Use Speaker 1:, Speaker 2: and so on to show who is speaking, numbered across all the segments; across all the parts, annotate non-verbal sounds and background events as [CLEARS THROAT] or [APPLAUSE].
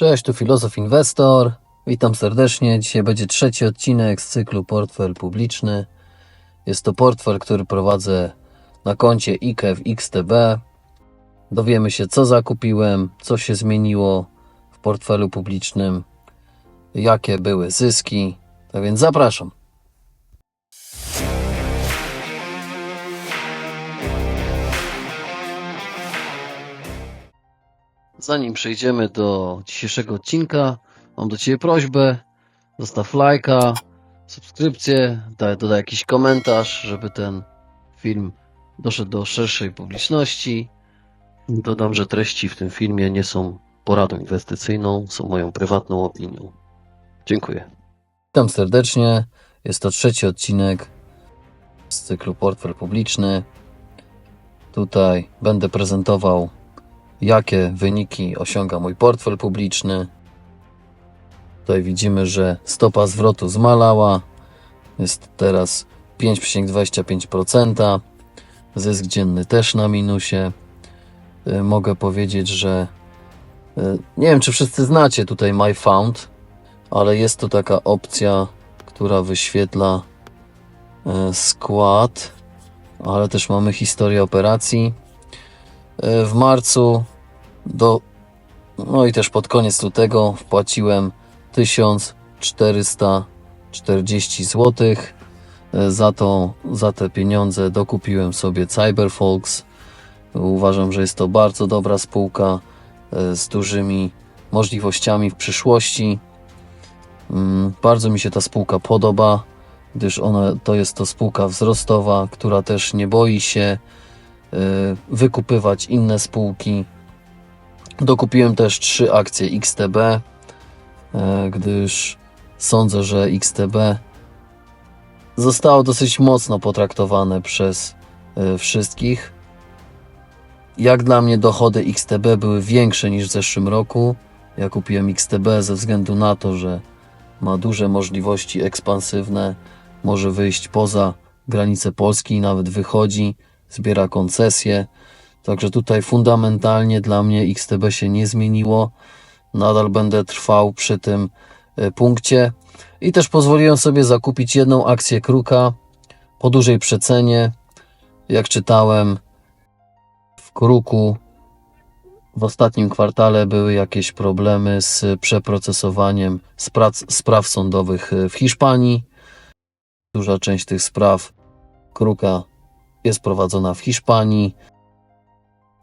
Speaker 1: Cześć, tu Filozof Inwestor. Witam serdecznie. Dzisiaj będzie trzeci odcinek z cyklu Portfel Publiczny. Jest to portfel, który prowadzę na koncie IKEW XTB. Dowiemy się, co zakupiłem, co się zmieniło w portfelu publicznym, jakie były zyski. Tak więc zapraszam. Zanim przejdziemy do dzisiejszego odcinka, mam do Ciebie prośbę. Zostaw lajka, subskrypcję, daj, dodaj jakiś komentarz, żeby ten film doszedł do szerszej publiczności. Dodam, że treści w tym filmie nie są poradą inwestycyjną, są moją prywatną opinią. Dziękuję. Witam serdecznie. Jest to trzeci odcinek z cyklu Portfel Publiczny. Tutaj będę prezentował jakie wyniki osiąga mój portfel publiczny. Tutaj widzimy, że stopa zwrotu zmalała. Jest teraz 5,25%. Zysk dzienny też na minusie. Y, Mogę powiedzieć, że y, nie wiem, czy wszyscy znacie tutaj My Found, ale jest to taka opcja, która wyświetla y, skład, ale też mamy historię operacji. E, W marcu do, no i też pod koniec lutego wpłaciłem 1440 zł. E, Za to, za te pieniądze dokupiłem sobie Cyberfolks. Uważam, że jest to bardzo dobra spółka e, z dużymi możliwościami w przyszłości. Mm, Bardzo mi się ta spółka podoba, gdyż ona to jest to spółka wzrostowa, która też nie boi się wykupywać inne spółki. Dokupiłem też trzy akcje XTB, y, gdyż sądzę, że XTB zostało dosyć mocno potraktowane przez y, wszystkich. Jak dla mnie dochody XTB były większe niż w zeszłym roku. Ja kupiłem XTB ze względu na to, że ma duże możliwości ekspansywne, może wyjść poza granice Polski i nawet wychodzi zbiera koncesje. Także tutaj fundamentalnie dla mnie XTB się nie zmieniło. Nadal będę trwał przy tym e, punkcie. I też pozwoliłem sobie zakupić jedną akcję Kruka po dużej przecenie. Jak czytałem w Kruku w ostatnim kwartale były jakieś problemy z przeprocesowaniem spraw, spraw sądowych e, w Hiszpanii. Duża część tych spraw Kruka jest prowadzona w Hiszpanii,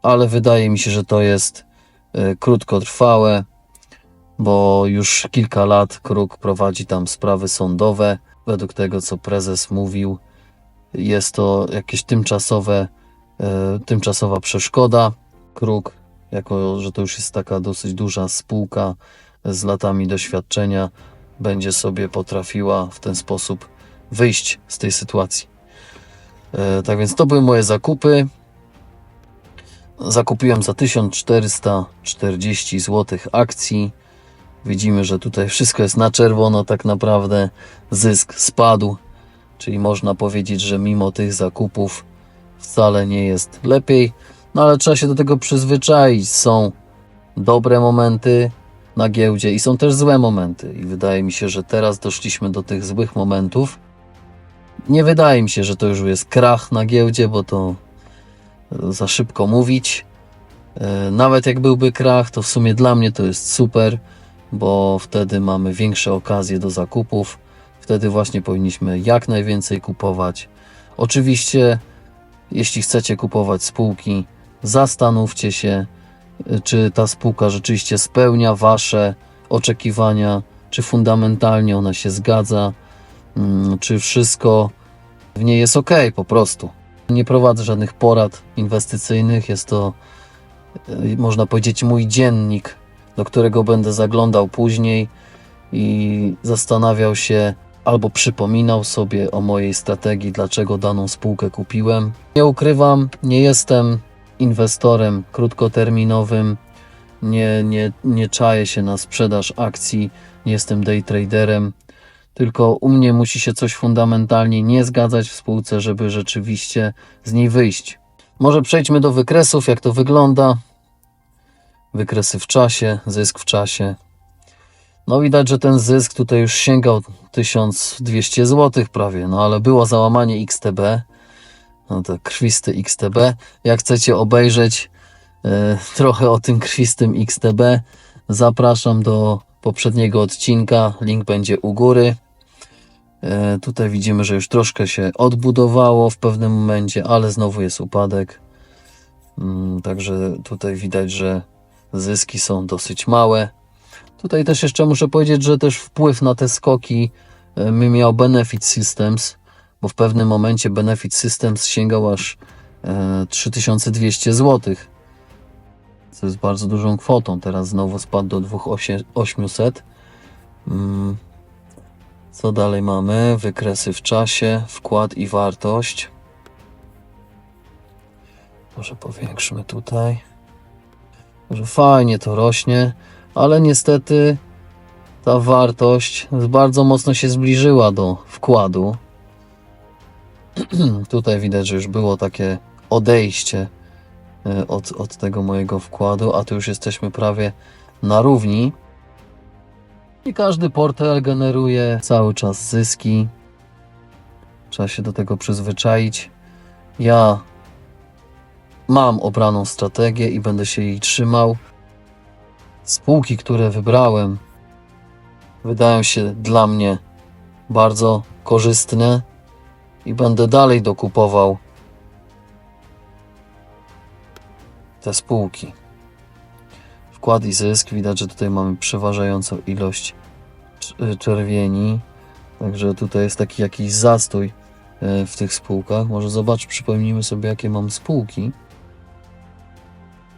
Speaker 1: ale wydaje mi się, że to jest e, krótkotrwałe, bo już kilka lat Kruk prowadzi tam sprawy sądowe. Według tego, co prezes mówił, jest to jakieś tymczasowe, e, tymczasowa przeszkoda. Kruk, jako że to już jest taka dosyć duża spółka z latami doświadczenia, będzie sobie potrafiła w ten sposób wyjść z tej sytuacji. E, tak więc to były moje zakupy. Zakupiłem za 1440 zł akcji. Widzimy, że tutaj wszystko jest na czerwono, tak naprawdę zysk spadł, czyli można powiedzieć, że mimo tych zakupów wcale nie jest lepiej, no ale trzeba się do tego przyzwyczaić. Są dobre momenty na giełdzie i są też złe momenty, i wydaje mi się, że teraz doszliśmy do tych złych momentów. Nie wydaje mi się, że to już jest krach na giełdzie, bo to e, za szybko mówić. E, Nawet jak byłby krach, to w sumie dla mnie to jest super, bo wtedy mamy większe okazje do zakupów. Wtedy właśnie powinniśmy jak najwięcej kupować. Oczywiście, jeśli chcecie kupować spółki, zastanówcie się, e, czy ta spółka rzeczywiście spełnia Wasze oczekiwania, czy fundamentalnie ona się zgadza, czy wszystko w niej jest ok, po prostu. Nie prowadzę żadnych porad inwestycyjnych, jest to, y, można powiedzieć, mój dziennik, do którego będę zaglądał później i zastanawiał się albo przypominał sobie o mojej strategii, dlaczego daną spółkę kupiłem. Nie ukrywam, nie jestem inwestorem krótkoterminowym, nie, nie, nie czaję się na sprzedaż akcji, nie jestem day traderem tylko u mnie musi się coś fundamentalnie nie zgadzać w spółce, żeby rzeczywiście z niej wyjść. Może przejdźmy do wykresów, jak to wygląda. Wykresy w czasie, zysk w czasie. No widać, że ten zysk tutaj już sięgał 1200 zł prawie, no ale było załamanie XTB, no to krwisty XTB. Jak chcecie obejrzeć e, trochę o tym krwistym XTB, zapraszam do poprzedniego odcinka, link będzie u góry. E, tutaj widzimy, że już troszkę się odbudowało w pewnym momencie, ale znowu jest upadek. Mm, Także tutaj widać, że zyski są dosyć małe. Tutaj też jeszcze muszę powiedzieć, że też wpływ na te skoki e, mi miał Benefit Systems, bo w pewnym momencie Benefit Systems sięgał aż e, 3200 zł. Co jest bardzo dużą kwotą. Teraz znowu spadł do 2800. Co dalej mamy? Wykresy w czasie, wkład i wartość. Może powiększmy tutaj. Że fajnie to rośnie, ale niestety ta wartość bardzo mocno się zbliżyła do wkładu. [CLEARS THROAT] tutaj widać, że już było takie odejście e, od, od tego mojego wkładu, a tu już jesteśmy prawie na równi. I każdy portal generuje cały czas zyski. Trzeba się do tego przyzwyczaić. Ja mam obraną strategię i będę się jej trzymał. Spółki, które wybrałem, wydają się dla mnie bardzo korzystne i będę dalej dokupował te spółki. Wkład i zysk. Widać, że tutaj mamy przeważającą ilość cz- czerwieni. Także tutaj jest taki jakiś zastój e, w tych spółkach. Może zobacz, przypomnijmy sobie, jakie mam spółki.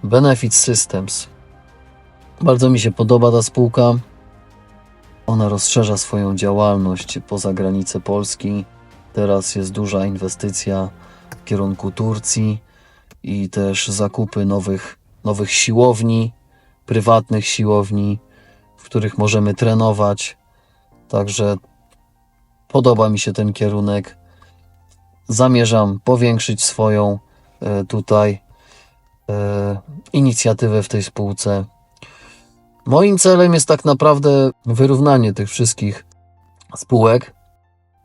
Speaker 1: Benefit Systems. Bardzo mi się podoba ta spółka. Ona rozszerza swoją działalność poza granice Polski. Teraz jest duża inwestycja w kierunku Turcji i też zakupy nowych, nowych siłowni, prywatnych siłowni, w których możemy trenować. Także podoba mi się ten kierunek. Zamierzam powiększyć swoją e, tutaj e, inicjatywę w tej spółce. Moim celem jest tak naprawdę wyrównanie tych wszystkich spółek.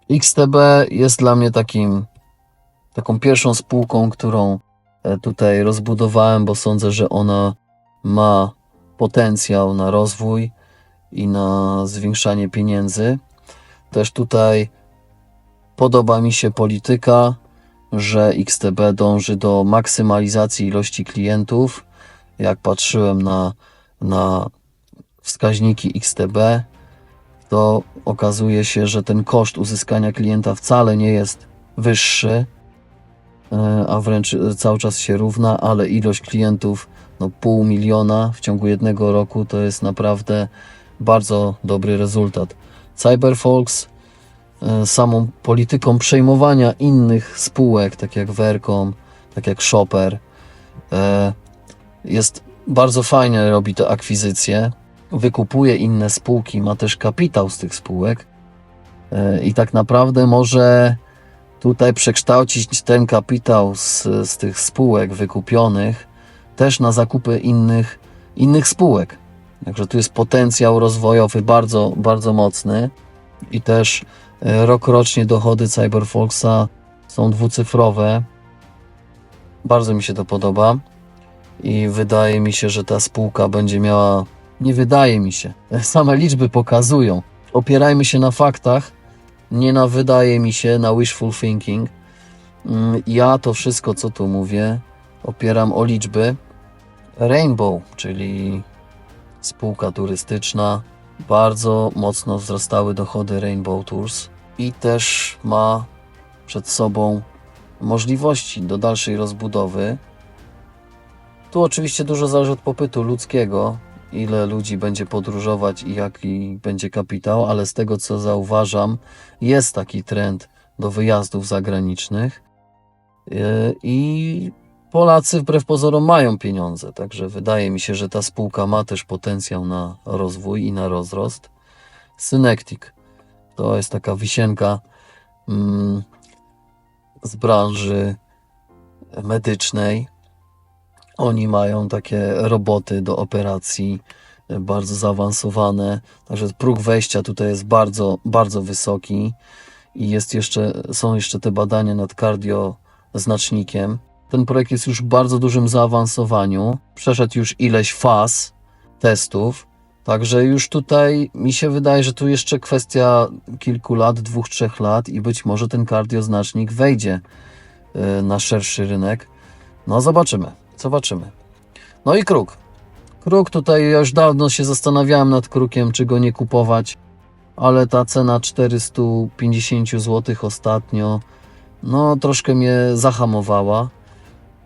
Speaker 1: XTB jest dla mnie takim taką pierwszą spółką, którą e, tutaj rozbudowałem, bo sądzę, że ona ma potencjał na rozwój i na zwiększanie pieniędzy. Też tutaj podoba mi się polityka, że XTB dąży do maksymalizacji ilości klientów. Jak patrzyłem na, na wskaźniki XTB, to okazuje się, że ten koszt uzyskania klienta wcale nie jest wyższy, e, a wręcz cały czas się równa, ale ilość klientów, no pół miliona w ciągu jednego roku, to jest naprawdę bardzo dobry rezultat. Cyberfolks e, samą polityką przejmowania innych spółek, tak jak Vercom, tak jak Shopper, e, jest bardzo fajnie robi te akwizycje, wykupuje inne spółki, ma też kapitał z tych spółek e, i tak naprawdę może tutaj przekształcić ten kapitał z, z tych spółek wykupionych też na zakupy innych, innych spółek. Także tu jest potencjał rozwojowy bardzo, bardzo mocny i też e, rokrocznie dochody Cyberfolksa są dwucyfrowe. Bardzo mi się to podoba i wydaje mi się, że ta spółka będzie miała. Nie wydaje mi się, [LAUGHS] same liczby pokazują. Opierajmy się na faktach, nie na wydaje mi się, na wishful thinking. Mm, Ja to wszystko, co tu mówię, opieram o liczby. Rainbow, czyli spółka turystyczna, bardzo mocno wzrastały dochody Rainbow Tours i też ma przed sobą możliwości do dalszej rozbudowy. Tu oczywiście dużo zależy od popytu ludzkiego, ile ludzi będzie podróżować i jaki będzie kapitał, ale z tego co zauważam, jest taki trend do wyjazdów zagranicznych Yy, i Polacy wbrew pozorom mają pieniądze, także wydaje mi się, że ta spółka ma też potencjał na rozwój i na rozrost. Synectic to jest taka wisienka mm, z branży medycznej. Oni mają takie roboty do operacji e, bardzo zaawansowane. Także próg wejścia tutaj jest bardzo, bardzo wysoki i jest jeszcze, są jeszcze te badania nad kardioznacznikiem. Ten projekt jest już w bardzo dużym zaawansowaniu. Przeszedł już ileś faz testów. Także już tutaj mi się wydaje, że tu jeszcze kwestia kilku lat, dwóch, trzech lat i być może ten kardioznacznik wejdzie y, na szerszy rynek. No zobaczymy, zobaczymy. No i kruk. Kruk tutaj ja już dawno się zastanawiałem nad krukiem, czy go nie kupować, ale ta cena 450 zł ostatnio, no troszkę mnie zahamowała.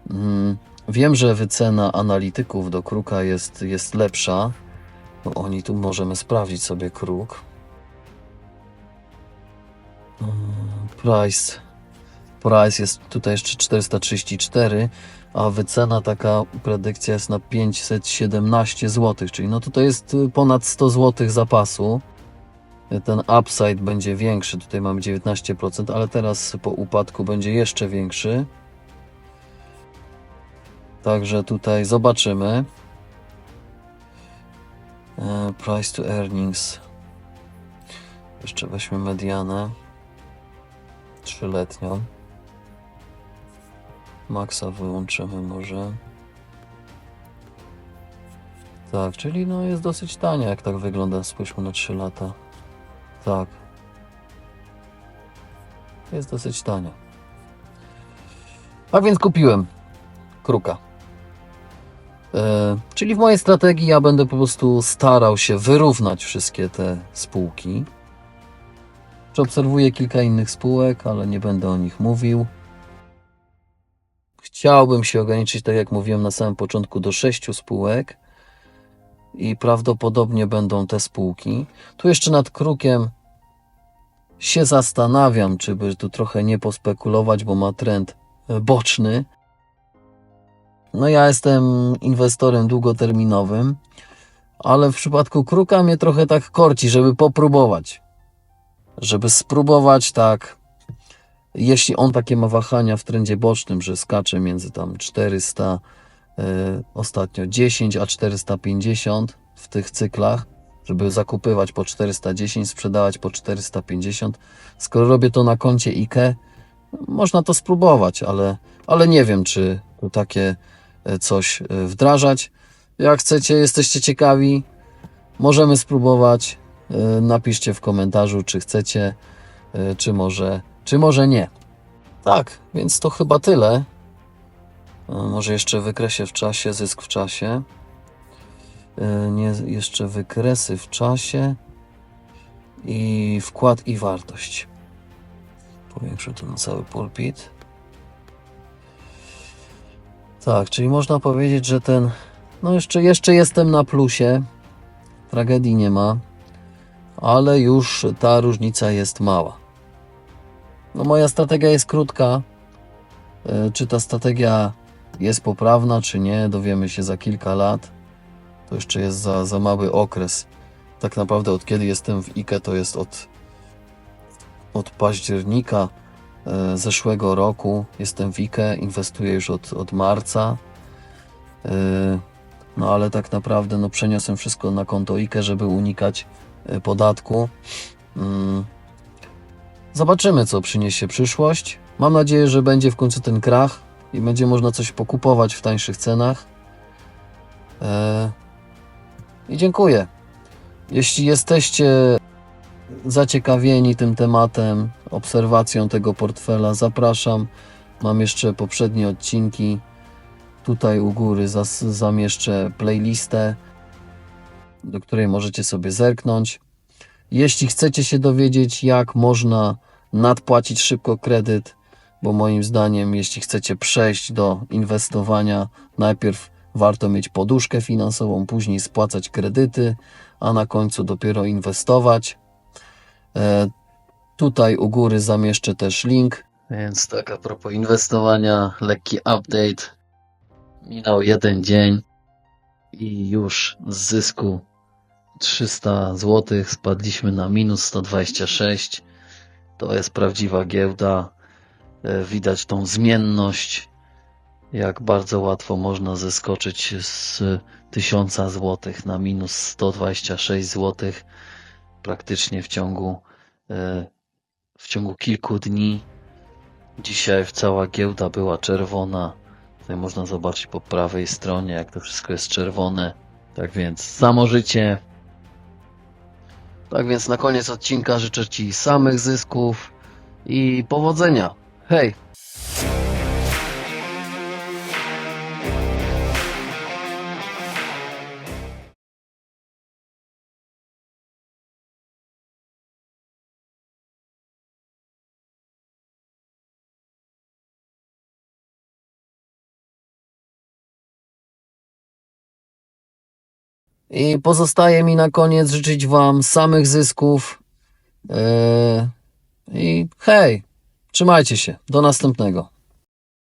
Speaker 1: Mm, Wiem, że wycena analityków do kruka jest, jest lepsza. Bo oni tu możemy sprawdzić sobie kruk. Mm, Price. Price jest tutaj jeszcze 434, a wycena taka predykcja jest na 517 zł, czyli no tutaj jest y, ponad 100 zł zapasu. Ten upside będzie większy, tutaj mamy 19%, ale teraz po upadku będzie jeszcze większy. Także tutaj zobaczymy. E, Price to earnings. Jeszcze weźmy medianę. Trzyletnią. Maxa wyłączymy może. Tak, czyli no jest dosyć tania, jak tak wygląda. Spójrzmy na 3 lata. Tak. Jest dosyć tania. A więc kupiłem kruka. E, czyli w mojej strategii ja będę po prostu starał się wyrównać wszystkie te spółki. Obserwuję kilka innych spółek, ale nie będę o nich mówił. Chciałbym się ograniczyć, tak jak mówiłem na samym początku, do sześciu spółek i prawdopodobnie będą te spółki. Tu jeszcze nad krukiem się zastanawiam, czy by tu trochę nie pospekulować, bo ma trend boczny. No ja jestem inwestorem długoterminowym, ale w przypadku kruka mnie trochę tak korci, żeby popróbować. Żeby spróbować tak, jeśli on takie ma wahania w trendzie bocznym, że skacze między tam 400, y, ostatnio 10 a 450 w tych cyklach, żeby zakupywać po 410, sprzedawać po 450. Skoro robię to na koncie IKE, można to spróbować, ale, ale nie wiem, czy takie e, coś e, wdrażać. Jak chcecie, jesteście ciekawi, możemy spróbować. E, Napiszcie w komentarzu, czy chcecie, e, czy może, czy może nie. Tak, więc to chyba tyle. E, Może jeszcze wykresie w czasie, zysk w czasie. E, Nie, jeszcze wykresy w czasie i wkład i wartość. Powiększę to na cały pulpit. Tak, czyli można powiedzieć, że ten. No jeszcze, jeszcze jestem na plusie. Tragedii nie ma, ale już ta różnica jest mała. No moja strategia jest krótka. E, Czy ta strategia jest poprawna, czy nie, dowiemy się za kilka lat. To jeszcze jest za, za mały okres. Tak naprawdę od kiedy jestem w IKE, to jest od, od października zeszłego roku. Jestem w IKE, inwestuję już od, od marca. E, No ale tak naprawdę no, przeniosłem wszystko na konto IKE, żeby unikać e, podatku. Mm. Zobaczymy, co przyniesie przyszłość. Mam nadzieję, że będzie w końcu ten krach i będzie można coś pokupować w tańszych cenach. E, I dziękuję. Jeśli jesteście zaciekawieni tym tematem, obserwacją tego portfela, zapraszam. Mam jeszcze poprzednie odcinki. Tutaj u góry zamieszczę playlistę, do której możecie sobie zerknąć. Jeśli chcecie się dowiedzieć, jak można nadpłacić szybko kredyt, bo moim zdaniem, jeśli chcecie przejść do inwestowania, najpierw warto mieć poduszkę finansową, później spłacać kredyty, a na końcu dopiero inwestować. E, tutaj u góry zamieszczę też link. Więc tak, a propos inwestowania, lekki update. Minął jeden dzień i już z zysku 300 zł spadliśmy na minus 126. To jest prawdziwa giełda. E, Widać tą zmienność jak bardzo łatwo można zeskoczyć z 1000 zł na minus 126 zł praktycznie w ciągu, e, w ciągu kilku dni. Dzisiaj cała giełda była czerwona. Tutaj można zobaczyć po prawej stronie, jak to wszystko jest czerwone. Tak więc samo życie. Tak więc na koniec odcinka życzę Ci samych zysków i powodzenia. Hej! I pozostaje mi na koniec życzyć Wam samych zysków. Eee, I hej, trzymajcie się. Do następnego.